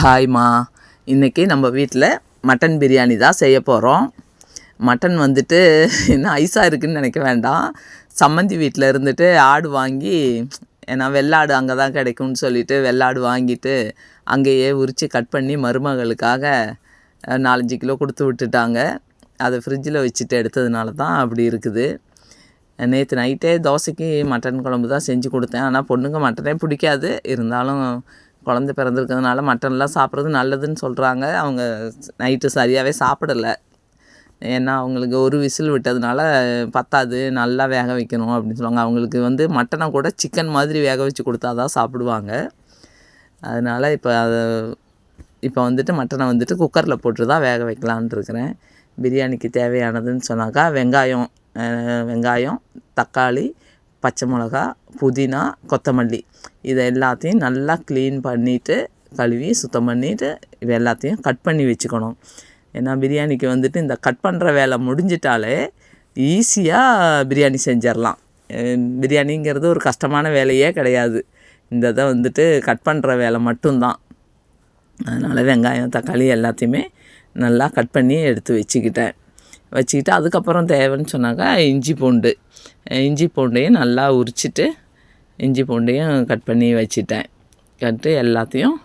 ஹாய்மா இன்றைக்கி நம்ம வீட்டில் மட்டன் பிரியாணி தான் செய்ய போகிறோம் மட்டன் வந்துட்டு என்ன ஐஸாக இருக்குன்னு நினைக்க வேண்டாம். சம்மந்தி வீட்டில் இருந்துட்டு ஆடு வாங்கி ஏன்னா வெள்ளாடு அங்கே தான் கிடைக்கும்னு சொல்லிட்டு வெள்ளாடு வாங்கிட்டு அங்கேயே உரித்து கட் பண்ணி மருமகளுக்காக நாலஞ்சு கிலோ கொடுத்து விட்டுட்டாங்க. அதை ஃப்ரிட்ஜில் வச்சுட்டு எடுத்ததுனால தான் அப்படி இருக்குது. நேற்று நைட்டே தோசைக்கு மட்டன் குழம்பு தான் செஞ்சு கொடுத்தேன். ஆனால் பொண்ணுங்க மட்டனே பிடிக்காது. இருந்தாலும் குழந்தை பிறந்திருக்கிறதுனால மட்டன்லாம் சாப்பிட்றது நல்லதுன்னு சொல்கிறாங்க அவங்க நைட்டு சரியாகவே சாப்பிடலை. ஏன்னா அவங்களுக்கு ஒரு விசில் விட்டதுனால பத்தாது நல்லா வேக வைக்கணும் அப்படின்னு சொல்லுவாங்க. அவங்களுக்கு வந்து மட்டனை கூட சிக்கன் மாதிரி வேக வச்சு கொடுத்தா தான் சாப்பிடுவாங்க. அதனால் இப்போ அதை இப்போ வந்துட்டு மட்டனை வந்துட்டு குக்கரில் போட்டு தான் வேக வைக்கலான் இருக்கிறேன். பிரியாணிக்கு தேவையானதுன்னு சொன்னாக்கா வெங்காயம் வெங்காயம் தக்காளி பச்சை மிளகா புதினா கொத்தமல்லி. இதை எல்லாத்தையும் நல்லா க்ளீன் பண்ணிவிட்டு கழுவி சுத்தம் பண்ணிவிட்டு இது எல்லாத்தையும் கட் பண்ணி வச்சுக்கணும். ஏன்னா பிரியாணிக்கு வந்துட்டு இந்த கட் பண்ணுற வேலை முடிஞ்சிட்டாலே ஈஸியாக பிரியாணி செஞ்சிடலாம். பிரியாணிங்கிறது ஒரு கஷ்டமான வேலையே கிடையாது. இந்த இதை வந்துட்டு கட் பண்ணுற வேலை மட்டும்தான். அதனால் வெங்காயம் தக்காளி எல்லாத்தையுமே நல்லா கட் பண்ணி எடுத்து வச்சுக்கிட்டேன். வச்சுக்கிட்டு அதுக்கப்புறம் தேவைன்னு சொன்னாக்கா இஞ்சி பூண்டு. இஞ்சி பூண்டையும் நல்லா உரிச்சிட்டு இஞ்சி பூண்டையும் கட் பண்ணி வச்சுட்டேன். கட்டு எல்லாத்தையும்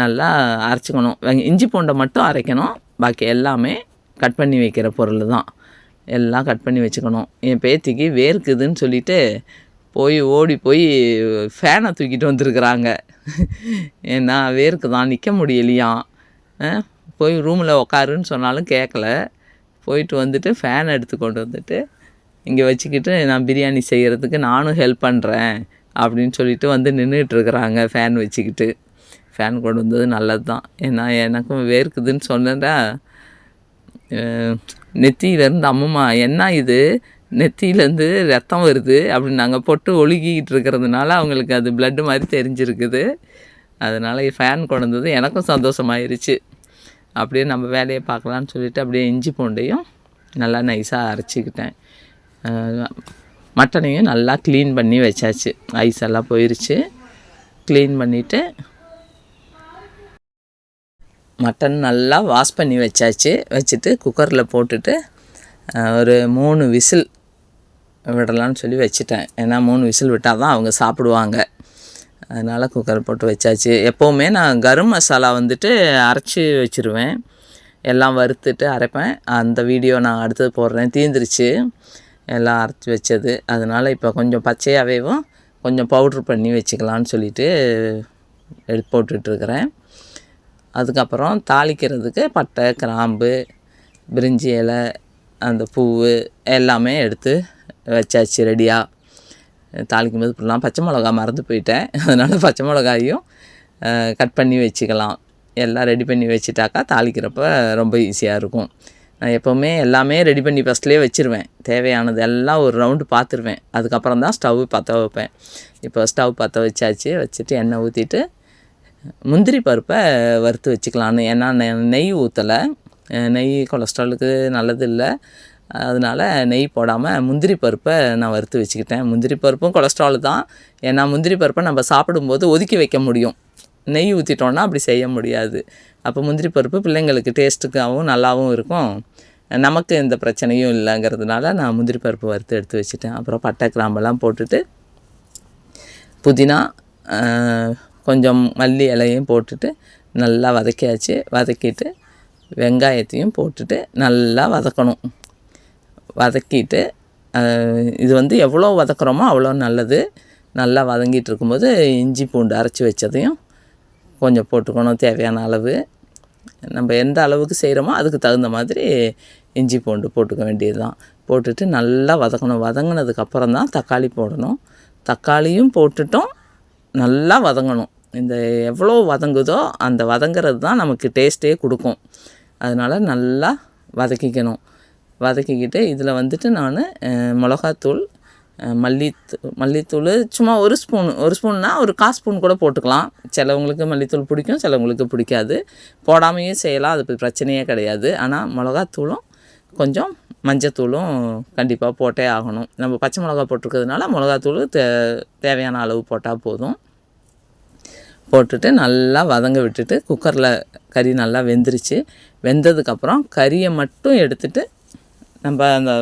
நல்லா அரைச்சிக்கணும். இஞ்சி பூண்டை மட்டும் அரைக்கணும். பாக்கி எல்லாமே கட் பண்ணி வைக்கிற பொருள் தான். எல்லாம் கட் பண்ணி வச்சுக்கணும். என் பேத்திக்கு வேர்க்குதுன்னு சொல்லிட்டு போய் ஓடி போய் ஃபேனை தூக்கிட்டு வந்துருக்குறாங்க. ஏன்னா வேர்க்கு தான் நிற்க முடியலையாம் போய் ரூமில் உக்காருன்னு சொன்னாலும் கேட்கல போயிட்டு வந்துட்டு ஃபேன் எடுத்து கொண்டு வந்துட்டு இங்கே வச்சுக்கிட்டு நான் பிரியாணி செய்கிறதுக்கு நானும் ஹெல்ப் பண்ணுறேன் அப்படின்னு சொல்லிட்டு வந்து நின்றுட்டுருக்குறாங்க ஃபேன் வச்சுக்கிட்டு. ஃபேன் கொண்டு வந்தது நல்லது தான் ஏன்னா எனக்கும் வேர்க்குதுன்னு சொன்னேன்டா. நெத்தியிலேருந்து அம்மம்மா என்ன இது? நெத்தியிலேருந்து ரத்தம் வருது? அப்படின்னு நாங்கள் பொட்டு ஒழுகிக்கிட்டு இருக்கிறதுனால அவங்களுக்கு அது பிளட்டு மாதிரி தெரிஞ்சிருக்குது. அதனால் ஃபேன் கொண்டு வந்தது எனக்கும் சந்தோஷமாயிருச்சு. அப்படியே நம்ம வேலையை பார்க்கலான்னு சொல்லிட்டு அப்படியே இஞ்சி பூண்டையும் நல்லா நைஸாக அரைச்சிக்கிட்டேன். மட்டனையும் நல்லா க்ளீன் பண்ணி வச்சாச்சு. ஐஸ் எல்லாம் போயிருச்சு. க்ளீன் பண்ணிவிட்டு மட்டன் நல்லா வாஷ் பண்ணி வச்சாச்சு. வச்சுட்டு குக்கரில் போட்டுட்டு ஒரு மூணு விசில் விடலான்னு சொல்லி வச்சுட்டேன். ஏன்னா மூணு விசில் விட்டால் தான் அவங்க சாப்பிடுவாங்க. அதனால் குக்கர் போட்டு வச்சாச்சு. எப்போவுமே நான் கரும் மசாலா வந்துட்டு அரைச்சி வச்சுருவேன். எல்லாம் வறுத்துட்டு அரைப்பேன். அந்த வீடியோ நான் அடுத்தது போடுறேன். தீந்துருச்சு. எல்லாம் அரைச்சி வச்சது. அதனால் இப்போ கொஞ்சம் பச்சையாகவேவும் கொஞ்சம் பவுட்ரு பண்ணி வச்சுக்கலான்னு சொல்லிட்டு எடுத்து போட்டுட்ருக்கிறேன். அதுக்கப்புறம் தாளிக்கிறதுக்கு பட்டை கிராம்பு பிரிஞ்சி இலை அந்த பூவு எல்லாமே எடுத்து வச்சாச்சு ரெடியாக தாளிக்கும் போது இப்படிலாம் பச்சை மிளகா மறந்து போயிட்டேன். அதனால் பச்சை மிளகாயும் கட் பண்ணி வச்சுக்கலாம். எல்லாம் ரெடி பண்ணி வச்சுட்டாக்கா தாளிக்கிறப்ப ரொம்ப ஈஸியாக இருக்கும். நான் எப்போவுமே எல்லாமே ரெடி பண்ணி ஃபஸ்ட்லேயே வச்சுருவேன். தேவையானது எல்லாம் ஒரு ரவுண்டு பார்த்துருவேன் அதுக்கப்புறம் தான் ஸ்டவ் பற்ற வைப்பேன். இப்போ ஸ்டவ் பற்ற வச்சாச்சு. வச்சுட்டு எண்ணெய் ஊற்றிட்டு முந்திரி பருப்பை வறுத்து வச்சுக்கலான்னு ஏன்னா நெ- நெய் ஊற்றலை நெய் கொலஸ்ட்ராலுக்கு நல்லது இல்லை. அதனால் நெய் போடாமல் முந்திரி பருப்பை நான் வறுத்து வச்சுக்கிட்டேன். முந்திரி பருப்பும் கொலஸ்ட்ரால் தான். ஏன்னா முந்திரி பருப்பை நம்ம சாப்பிடும்போது ஒதுக்கி வைக்க முடியும். நெய் ஊற்றிட்டோன்னா அப்படி செய்ய முடியாது. அப்போ முந்திரி பருப்பு பிள்ளைங்களுக்கு டேஸ்ட்டுக்காகவும் நல்லாவும் இருக்கும். நமக்கு எந்த பிரச்சனையும் இல்லைங்கிறதுனால நான் முந்திரி பருப்பு வறுத்து எடுத்து வச்சுட்டேன். அப்புறம் பட்டை கிராம்பெல்லாம் போட்டுட்டு புதினா கொஞ்சம் மல்லி இலையும் போட்டுட்டு நல்லா வதக்கியாச்சு. வதக்கிட்டு வெங்காயத்தையும் போட்டுட்டு நல்லா வதக்கணும். வதக்கிட்டு இது வந்து எவ்வளோ வதக்குறோமோ அவ்வளோ நல்லது. நல்லா வதங்கிட்டு இருக்கும்போது இஞ்சி பூண்டு அரைச்சி வச்சதையும் கொஞ்சம் போட்டுக்கணும் தேவையான அளவு. நம்ம எந்த அளவுக்கு செய்கிறோமோ அதுக்கு தகுந்த மாதிரி இஞ்சி பூண்டு போட்டுக்க வேண்டியது தான் போட்டுட்டு நல்லா வதக்கணும். வதங்கினதுக்கப்புறம் தான் தக்காளி போடணும். தக்காளியும் போட்டுட்டோம். நல்லா வதங்கணும். இந்த எவ்வளோ வதங்குதோ அந்த வதங்கிறது தான் நமக்கு டேஸ்ட்டே கொடுக்கும். அதனால் நல்லா வதக்கிக்கணும். வதக்கிக்கிட்டு இதில் வந்துட்டு நான் மிளகாத்தூள் அஹ், மல்லித்தூ மல்லித்தூள் சும்மா ஒரு ஸ்பூன் ஒரு ஸ்பூன்னா ஒரு கால் ஸ்பூன் கூட போட்டுக்கலாம். சிலவங்களுக்கு மல்லித்தூள் பிடிக்கும் சிலவங்களுக்கு பிடிக்காது. போடாமையும் செய்யலாம் அது பிரச்சனையே கிடையாது. ஆனால் மிளகாத்தூளும் கொஞ்சம் மஞ்சத்தூளும் கண்டிப்பாக போட்டே ஆகணும். நம்ம பச்சை மிளகா போட்டிருக்கிறதுனால மிளகாத்தூள் தே தேவையான அளவு போட்டால் போதும். போட்டுட்டு நல்லா வதங்க விட்டுட்டு குக்கரில் கறி நல்லா வெந்துருச்சு. வெந்ததுக்கப்புறம் கறியை மட்டும் எடுத்துட்டு நம்ம அந்த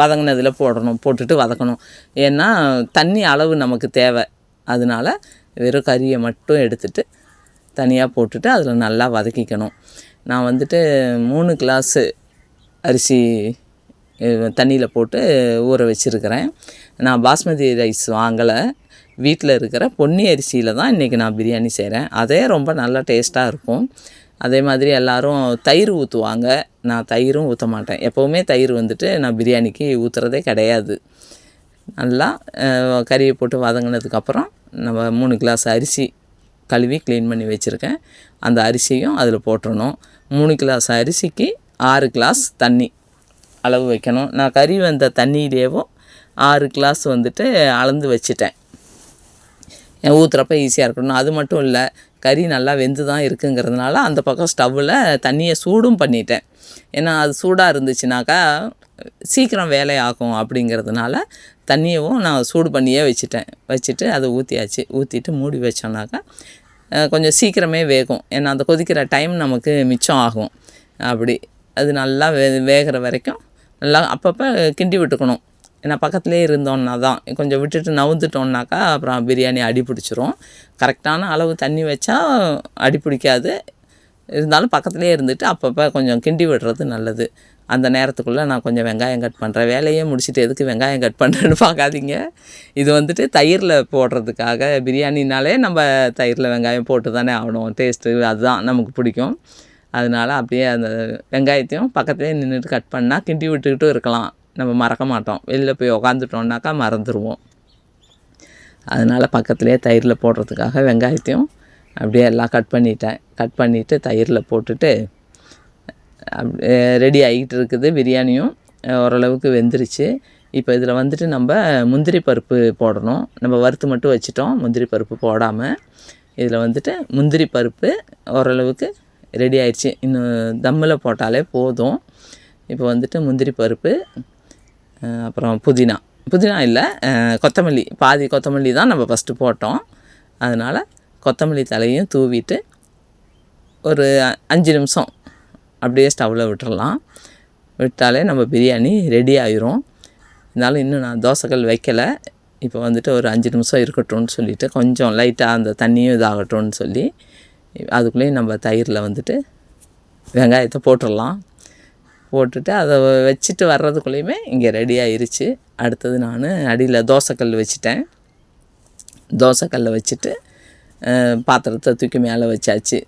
வதங்கினதில் போடணும் போட்டுட்டு வதக்கணும். ஏன்னா தண்ணி அளவு நமக்கு தேவை. அதனால வெறும் கறியை மட்டும் எடுத்துட்டு தனியாக போட்டுட்டு அதில் நல்லா வதக்கிக்கணும். நான் வந்துட்டு மூணு கிளாஸு அரிசி தண்ணியில் போட்டு ஊற வச்சுருக்கிறேன். நான் பாஸ்மதி ரைஸ் வாங்கலை. வீட்டில் இருக்கிற பொன்னி அரிசியில் தான் இன்றைக்கி நான் பிரியாணி செய்கிறேன் அதே ரொம்ப நல்லா டேஸ்ட்டாக இருக்கும். அதே மாதிரி எல்லோரும் தயிர் ஊற்றுவாங்க நான் தயிரும் ஊற்ற மாட்டேன். எப்போவுமே தயிர் வந்துட்டு நான் பிரியாணிக்கு ஊற்றுறதே கிடையாது. நல்லா கறியை போட்டு வதங்கினதுக்கப்புறம் நம்ம மூணு கிளாஸ் அரிசி கழுவி க்ளீன் பண்ணி வச்சுருக்கேன். அந்த அரிசியும் அதில் போட்டுடணும் மூணு கிளாஸ் அரிசிக்கு ஆறு கிளாஸ் தண்ணி அளவு வைக்கணும். நான் கறி வந்த தண்ணியிலேயும் ஆறு கிளாஸ் வந்துட்டு அளந்து வச்சிட்டேன். ஊற்றுறப்ப ஈஸியாக இருக்கணும். அது மட்டும் இல்லை கறி நல்லா வெந்து தான் இருக்குங்கிறதுனால அந்த பக்கம் ஸ்டவ்வில் தண்ணியை சூடும் பண்ணிட்டேன். ஏன்னா அது சூடாக இருந்துச்சுனாக்கா சீக்கிரம் வேலையாகும் அப்படிங்கிறதுனால தண்ணியவும் நான் சூடு பண்ணியே வச்சுட்டேன். வச்சுட்டு அதை ஊற்றியாச்சு ஊற்றிட்டு மூடி வச்சோன்னாக்கா கொஞ்சம் சீக்கிரமே வேகும். ஏன்னா அந்த கொதிக்கிற டைம் நமக்கு மிச்சம் ஆகும். அப்படி. அது நல்லா வே வேகிற வரைக்கும் நல்லா அப்பப்போ கிண்டி விட்டுக்கணும். ஏன்னா பக்கத்துலேயே இருந்தோன்னா தான். கொஞ்சம் விட்டுட்டு நவுந்துட்டோம்னாக்கா அப்புறம் பிரியாணி அடி பிடிச்சிரும். கரெக்டான அளவு தண்ணி வச்சா அடி பிடிக்காது. இருந்தாலும் பக்கத்துலேயே இருந்துட்டு அப்பப்போ கொஞ்சம் கிண்டி விடுறது நல்லது. அந்த நேரத்துக்குள்ளே நான் கொஞ்சம் வெங்காயம் கட் பண்ணுறேன் வேலையே முடிச்சுட்டு எதுக்கு வெங்காயம் கட் பண்ணுறேன்னு பார்க்காதீங்க. இது வந்துட்டு தயிரில் போடுறதுக்காக பிரியாணினாலே நம்ம தயிரில் வெங்காயம் போட்டு தானே ஆகணும். டேஸ்ட்டு அதுதான் நமக்கு பிடிக்கும். அதனால அப்படியே அந்த வெங்காயத்தையும் பக்கத்துலேயே நின்றுட்டு கட் பண்ணால் கிண்டி விட்டுக்கிட்டும் இருக்கலாம். நம்ம மறக்க மாட்டோம். வெளியில் போய் உக்காந்துட்டோம்னாக்கா மறந்துடுவோம் அதனால் பக்கத்துலேயே தயிரில் போடுறதுக்காக வெங்காயத்தையும் அப்படியே எல்லாம் கட் பண்ணிட்டேன். கட் பண்ணிவிட்டு தயிரில் போட்டுட்டு அப்படியே ரெடி ஆகிட்டு இருக்குது. பிரியாணியும் ஓரளவுக்கு வெந்துருச்சு. இப்போ இதில் வந்துட்டு நம்ம முந்திரி பருப்பு போடணும். நம்ம வறுத்து மட்டும் வச்சிட்டோம். முந்திரி பருப்பு போடாமல் இதில் வந்துட்டு முந்திரி பருப்பு ஓரளவுக்கு ரெடி ஆயிடுச்சு. இன்னும் தம்மில் போட்டாலே போதும். இப்போ வந்துட்டு முந்திரி பருப்பு அப்புறம் புதினா. புதினா இல்லை கொத்தமல்லி. பாதி கொத்தமல்லி தான் நம்ம ஃபஸ்ட்டு போட்டோம். அதனால் கொத்தமல்லி தலையும் தூவிட்டு ஒரு அஞ்சு நிமிஷம் அப்படியே ஸ்டவ்வில் விட்டுறலாம். விட்டாலே நம்ம பிரியாணி ரெடி ஆயிரும். இருந்தாலும் இன்னும் நான் தோசைக்கல் வைக்கலை. இப்போ வந்துட்டு ஒரு அஞ்சு நிமிஷம் இருக்கட்டும்னு சொல்லிட்டு கொஞ்சம் லைட்டாக அந்த தண்ணியும் இதாகட்டும்னு சொல்லி அதுக்குள்ளேயும் நம்ம தயிரில் வந்துட்டு வெங்காயத்தை போட்டுடலாம் போட்டுட்டு அதை வச்சுட்டு வர்றதுக்குள்ளேயுமே இங்கே ரெடி ஆயிருச்சு அடுத்தது நான் அடியில் தோசைக்கல் வச்சுட்டேன். தோசைக்கல்லை வச்சுட்டு பாத்திரத்தை தூக்கி மேலே வச்சாச்சு.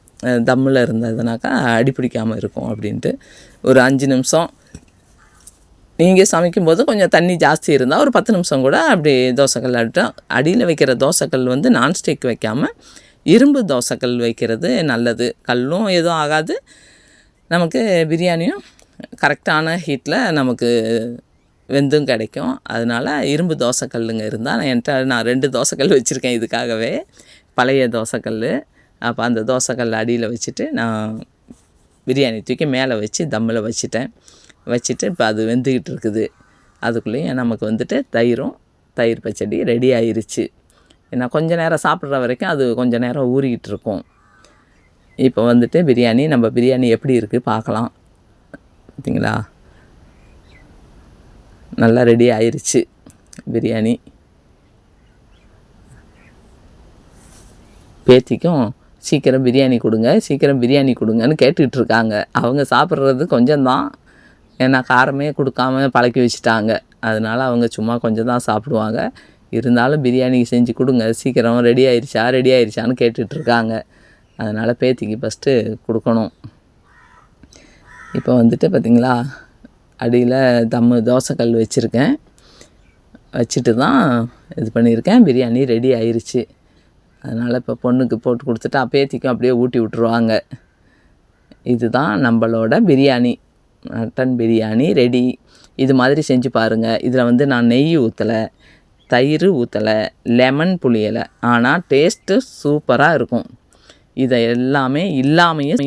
தம்மில் இருந்ததுனாக்கா அடி பிடிக்காமல் இருக்கும் அப்படின்ட்டு. ஒரு அஞ்சு நிமிஷம். நீங்கள் சமைக்கும்போது கொஞ்சம் தண்ணி ஜாஸ்தி இருந்தால் ஒரு பத்து நிமிஷம் கூட அப்படி தோசைக்கல் ஆட்டும் அடியில் வைக்கிற தோசைக்கல் வந்து நான்ஸ்டிக் வைக்காமல் இரும்பு தோசைக்கல் வைக்கிறது நல்லது. கல்லும் எதுவும் ஆகாது. நமக்கு பிரியாணியும் கரெக்டான ஹீட்டில் நமக்கு வெந்தும் கிடைக்கும். அதனால் இரும்பு தோசைக்கல்லுங்க இருந்தால் நான் என்கிட்ட நான் ரெண்டு தோசைக்கல் வச்சுருக்கேன் இதுக்காகவே. பழைய தோசைக்கல் அப்போ அந்த தோசைக்கல் அடியில் வச்சுட்டு நான் பிரியாணி தூக்கி மேலே வச்சு தம்மில் வச்சுட்டேன். வச்சுட்டு இப்போ அது வெந்துக்கிட்டு இருக்குது. அதுக்குள்ளேயும் நமக்கு வந்துட்டு தயிரும் தயிர் பச்சடி ரெடி ஆயிருச்சு. ஏன்னா கொஞ்ச நேரம் சாப்பிட்ற வரைக்கும் அது கொஞ்சம் நேரம் ஊறிக்கிட்டு இருக்கும். இப்போ வந்துட்டு பிரியாணி நம்ம பிரியாணி எப்படி இருக்குது பார்க்கலாம். பார்த்தீங்களா? நல்லா ரெடி ஆயிருச்சு பிரியாணி. பேத்திக்கும் சீக்கிரம் பிரியாணி கொடுங்க சீக்கிரம் பிரியாணி கொடுங்கன்னு கேட்டுக்கிட்டு இருக்காங்க. அவங்க சாப்பிட்றது கொஞ்சம்தான். ஏன்னா காரமே கொடுக்காம பழக்கி வச்சுட்டாங்க. அதனால அவங்க சும்மா கொஞ்சம் தான் சாப்பிடுவாங்க. இருந்தாலும் பிரியாணி செஞ்சு கொடுங்க சீக்கிரம் ரெடி ஆயிடுச்சா ரெடி ஆயிடுச்சான்னு கேட்டுட்ருக்காங்க அதனால் பேத்திக்கு ஃபஸ்ட்டு கொடுக்கணும். இப்போ வந்துட்டு பார்த்திங்களா அடியில் தம்மு தோசைக்கல் வச்சுருக்கேன். வச்சுட்டு தான் இது பண்ணியிருக்கேன். பிரியாணி ரெடி ஆயிடுச்சு அதனால் இப்போ பொண்ணுக்கு போட்டு கொடுத்துட்டா அப்பேத்திக்கும் அப்படியே ஊட்டி விட்ருவாங்க இதுதான் நம்மளோட பிரியாணி. Mutton biryani ready. இது மாதிரி செஞ்சு பாருங்கள் இதில் வந்து நான் நெய் ஊற்றலை தயிர் ஊற்றலை லெமன் புளியலை. ஆனால் டேஸ்ட்டு சூப்பராக இருக்கும். இதை எல்லாமே இல்லாமையும்